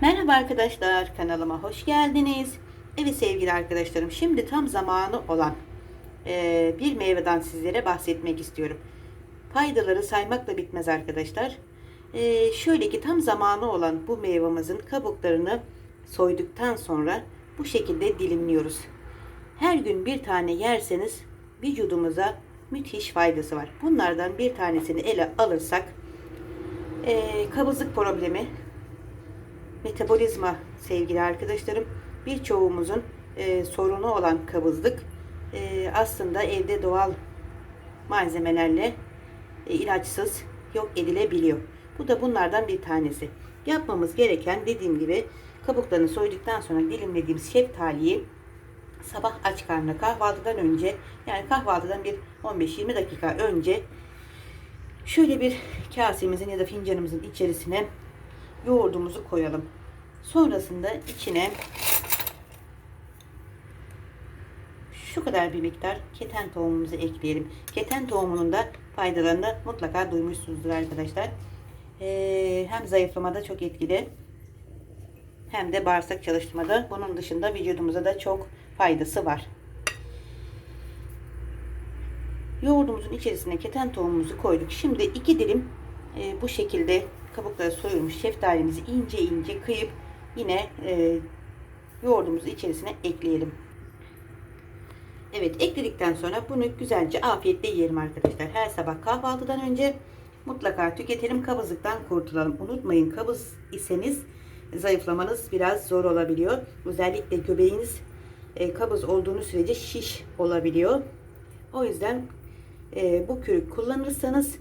Merhaba arkadaşlar kanalıma hoş geldiniz. Evet sevgili arkadaşlarım şimdi tam zamanı olan eee, bir meyveden sizlere bahsetmek istiyorum. Faydaları saymakla bitmez arkadaşlar. Eee, şöyle ki tam zamanı olan bu meyvemizin kabuklarını soyduktan sonra bu şekilde dilimliyoruz. Her gün bir tane yerseniz vücudumuza müthiş faydası var. Bunlardan bir tanesini ele alırsak eee, kabızlık problemi, metabolizma sevgili arkadaşlarım birçoğumuzun e, sorunu olan kabızlık e, aslında evde doğal malzemelerle e, ilaçsız yok edilebiliyor. Bu da bunlardan bir tanesi. Yapmamız gereken dediğim gibi kabuklarını soyduktan sonra dilimlediğimiz şeftaliyi sabah aç karnına kahvaltıdan önce yani kahvaltıdan bir 15-20 dakika önce şöyle bir kasemizin ya da fincanımızın içerisine yoğurdumuzu koyalım. Sonrasında içine şu kadar bir miktar keten tohumumuzu ekleyelim. Keten tohumunun da faydalarını mutlaka duymuşsunuzdur arkadaşlar. Ee, hem zayıflamada çok etkili hem de bağırsak çalıştırmada. Bunun dışında vücudumuza da çok faydası var. Yoğurdumuzun içerisine keten tohumumuzu koyduk. Şimdi iki dilim e, bu şekilde kabukları soyulmuş şeftalimizi ince ince kıyıp yine e, yoğurdumuzu içerisine ekleyelim. Evet ekledikten sonra bunu güzelce afiyetle yiyelim arkadaşlar. Her sabah kahvaltıdan önce mutlaka tüketelim. Kabızlıktan kurtulalım. Unutmayın kabız iseniz zayıflamanız biraz zor olabiliyor. Özellikle göbeğiniz e, kabız olduğunu sürece şiş olabiliyor. O yüzden e, bu kürük kullanırsanız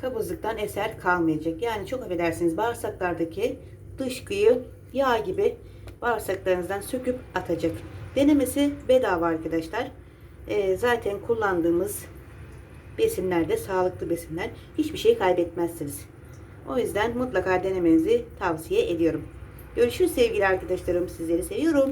kabızlıktan eser kalmayacak. Yani çok affedersiniz bağırsaklardaki dışkıyı yağ gibi bağırsaklarınızdan söküp atacak. Denemesi bedava arkadaşlar. Ee, zaten kullandığımız besinler de sağlıklı besinler. Hiçbir şey kaybetmezsiniz. O yüzden mutlaka denemenizi tavsiye ediyorum. Görüşürüz sevgili arkadaşlarım. Sizleri seviyorum.